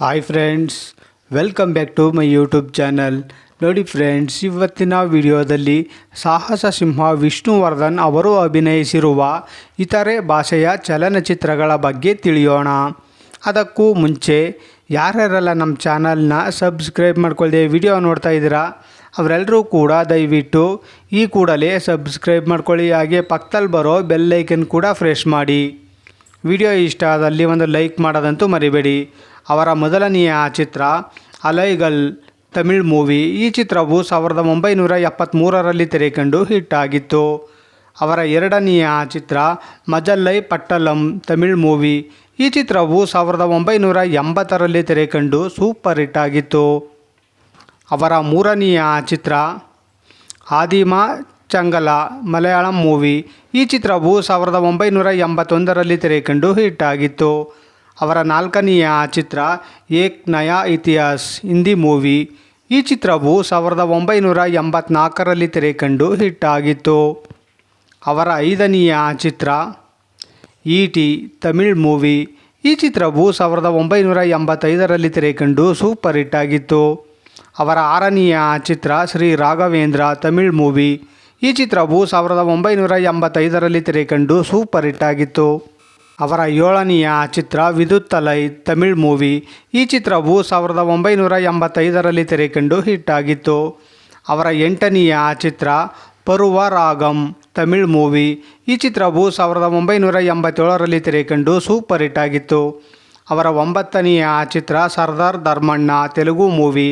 Hi friends welcome back to my YouTube channel ನೋಡಿ friends ಇವತ್ತಿನ ವಿಡಿಯೋದಲ್ಲಿ ಸಾಹಸ ಸಿಂಹ ವಿಷ್ಣುವರ್ಧನ್ ಅವರು ಅಭಿನಯಿಸಿರುವ ಇತರೆ ಭಾಷೆಯ ಚಲನಚಿತ್ರಗಳ ಬಗ್ಗೆ ತಿಳಿಯೋಣ. ಅದಕ್ಕೂ ಮುಂಚೆ ಯಾರ್ಯಾರೆಲ್ಲ ನಮ್ಮ ಚಾನಲ್ನ ಸಬ್ಸ್ಕ್ರೈಬ್ ಮಾಡ್ಕೊಳ್ಳದೆ ವಿಡಿಯೋ ನೋಡ್ತಾ ಇದ್ದೀರಾ, ಅವರೆಲ್ಲರೂ ಕೂಡ ದಯವಿಟ್ಟು ಈ ಕೂಡಲೇ ಸಬ್ಸ್ಕ್ರೈಬ್ ಮಾಡ್ಕೊಳ್ಳಿ, ಹಾಗೆ ಪಕ್ಕದಲ್ಲಿ ಬರೋ ಬೆಲ್ಲೈಕನ್ ಕೂಡ ಫ್ರೆಶ್ ಮಾಡಿ. ವಿಡಿಯೋ ಇಷ್ಟ ಆದಲ್ಲಿ ಒಂದು ಲೈಕ್ ಮಾಡೋದಂತೂ ಮರಿಬೇಡಿ. ಅವರ ಮೊದಲನೆಯ ಚಿತ್ರ ಅಲೈಗಲ್ ತಮಿಳ್ ಮೂವಿ. ಈ ಚಿತ್ರವು ಸಾವಿರದ ಒಂಬೈನೂರ ಎಪ್ಪತ್ತ್ಮೂರರಲ್ಲಿ ತೆರೆಕಂಡು ಹಿಟ್ ಆಗಿತ್ತು. ಅವರ ಎರಡನೆಯ ಚಿತ್ರ ಮಜಲ್ಲೈ ಪಟ್ಟಲಂ ತಮಿಳ್ ಮೂವಿ. ಈ ಚಿತ್ರವು ಸಾವಿರದ ಒಂಬೈನೂರ ಎಂಬತ್ತರಲ್ಲಿ ತೆರೆಕಂಡು ಸೂಪರ್ ಹಿಟ್ ಆಗಿತ್ತು. ಅವರ ಮೂರನೆಯ ಚಿತ್ರ ಆದಿಮ ಚಂಗಲ ಮಲಯಾಳಂ ಮೂವಿ. ಈ ಚಿತ್ರವು ಸಾವಿರದ ಒಂಬೈನೂರ ಎಂಬತ್ತೊಂದರಲ್ಲಿ ತೆರೆಕಂಡು ಹಿಟ್ ಆಗಿತ್ತು. ಅವರ ನಾಲ್ಕನೆಯ ಚಿತ್ರ ಏಕ್ ನಯಾ ಇತಿಹಾಸ್ ಹಿಂದಿ ಮೂವಿ. ಈ ಚಿತ್ರವು ಸಾವಿರದ ಒಂಬೈನೂರ ಎಂಬತ್ನಾಲ್ಕರಲ್ಲಿ ತೆರೆಕಂಡು ಹಿಟ್ ಆಗಿತ್ತು. ಅವರ ಐದನೆಯ ಚಿತ್ರ ಇ ಟಿ ತಮಿಳ್ ಮೂವಿ. ಈ ಚಿತ್ರವು ಸಾವಿರದ ಒಂಬೈನೂರ ಎಂಬತ್ತೈದರಲ್ಲಿ ತೆರೆಕಂಡು ಸೂಪರ್ ಹಿಟ್ ಆಗಿತ್ತು. ಅವರ ಆರನೆಯ ಚಿತ್ರ ಶ್ರೀ ರಾಘವೇಂದ್ರ ತಮಿಳ್ ಮೂವಿ. ಈ ಚಿತ್ರವು ಸಾವಿರದ ಒಂಬೈನೂರ ಎಂಬತ್ತೈದರಲ್ಲಿ ತೆರೆಕಂಡು ಸೂಪರ್ ಹಿಟ್ ಆಗಿತ್ತು. ಅವರ ಏಳನೆಯ ಚಿತ್ರ ವಿದುತ್ತಲೈ ತಮಿಳ್ ಮೂವಿ. ಈ ಚಿತ್ರವು ಸಾವಿರದ ಒಂಬೈನೂರ ಎಂಬತ್ತೈದರಲ್ಲಿ ತೆರೆಕಂಡು ಹಿಟ್ ಆಗಿತ್ತು. ಅವರ ಎಂಟನೆಯ ಚಿತ್ರ ಪರುವ ರಾಗಂ ತಮಿಳ್ ಮೂವಿ. ಈ ಚಿತ್ರವು ಸಾವಿರದ ಒಂಬೈನೂರ ಎಂಬತ್ತೇಳರಲ್ಲಿ ತೆರೆಕಂಡು ಸೂಪರ್ ಹಿಟ್ ಆಗಿತ್ತು. ಅವರ ಒಂಬತ್ತನೆಯ ಚಿತ್ರ ಸರ್ದಾರ್ ಧರ್ಮಣ್ಣ ತೆಲುಗು ಮೂವಿ.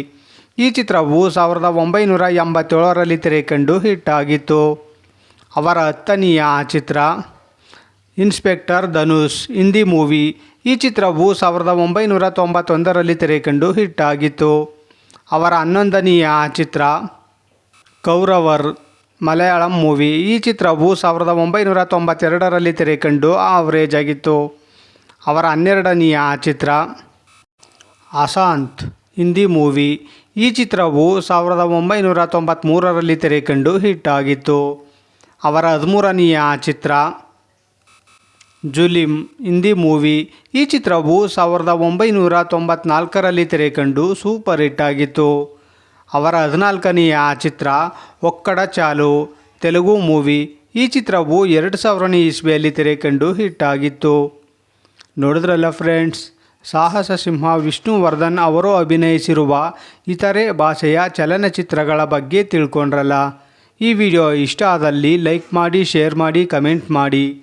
ಈ ಚಿತ್ರವು ಸಾವಿರದ ಒಂಬೈನೂರ ಎಂಬತ್ತೇಳರಲ್ಲಿ ತೆರೆಕಂಡು ಹಿಟ್ ಆಗಿತ್ತು. ಅವರ ಹತ್ತನೆಯ ಚಿತ್ರ ಇನ್ಸ್ಪೆಕ್ಟರ್ ಧನುಷ್, ಹಿಂದಿ ಮೂವಿ. ಈ ಚಿತ್ರವು ಸಾವಿರದ ಒಂಬೈನೂರ ತೊಂಬತ್ತೊಂದರಲ್ಲಿ ತೆರೆಕಂಡು ಹಿಟ್ ಆಗಿತ್ತು. ಅವರ ಹನ್ನೊಂದನೆಯ ಚಿತ್ರ ಕೌರವರ್ ಮಲಯಾಳಂ ಮೂವಿ. ಈ ಚಿತ್ರವು ಸಾವಿರದ ಒಂಬೈನೂರ ತೊಂಬತ್ತೆರಡರಲ್ಲಿ ತೆರೆಕಂಡು ಆವರೇಜ್ ಆಗಿತ್ತು. ಅವರ ಹನ್ನೆರಡನೆಯ ಚಿತ್ರ ಅಶಾಂತ್, ಹಿಂದಿ ಮೂವಿ. ಈ ಚಿತ್ರವು ಸಾವಿರದ ಒಂಬೈನೂರ ತೊಂಬತ್ತ್ಮೂರರಲ್ಲಿ ತೆರೆಕಂಡು ಹಿಟ್ ಆಗಿತ್ತು. ಅವರ ಹದಿಮೂರನೆಯ ಚಿತ್ರ ಜುಲಿಂ ಹಿಂದಿ ಮೂವಿ. ಈ ಚಿತ್ರವು ಸಾವಿರದ ಒಂಬೈನೂರ ತೊಂಬತ್ನಾಲ್ಕರಲ್ಲಿ ತೆರೆಕಂಡು ಸೂಪರ್ ಹಿಟ್ ಆಗಿತ್ತು. ಅವರ ಹದಿನಾಲ್ಕನೆಯ ಚಿತ್ರ, ಒಕ್ಕಡ ಚಾಲು, ತೆಲುಗು ಮೂವಿ. ಈ ಚಿತ್ರವು ಎರಡು ಸಾವಿರನೇ ಇಸ್ವಿಯಲ್ಲಿ ತೆರೆಕಂಡು ಹಿಟ್ ಆಗಿತ್ತು. ನೋಡಿದ್ರಲ್ಲ ಫ್ರೆಂಡ್ಸ್, ಸಾಹಸ ಸಿಂಹ ವಿಷ್ಣುವರ್ಧನ್ ಅವರು ಅಭಿನಯಿಸಿರುವ ಇತರೆ ಭಾಷೆಯ ಚಲನಚಿತ್ರಗಳ ಬಗ್ಗೆ ತಿಳ್ಕೊಂಡ್ರಲ್ಲ. ಈ ವಿಡಿಯೋ ಇಷ್ಟ ಆದಲ್ಲಿ ಲೈಕ್ ಮಾಡಿ, ಶೇರ್ ಮಾಡಿ, ಕಮೆಂಟ್ ಮಾಡಿ.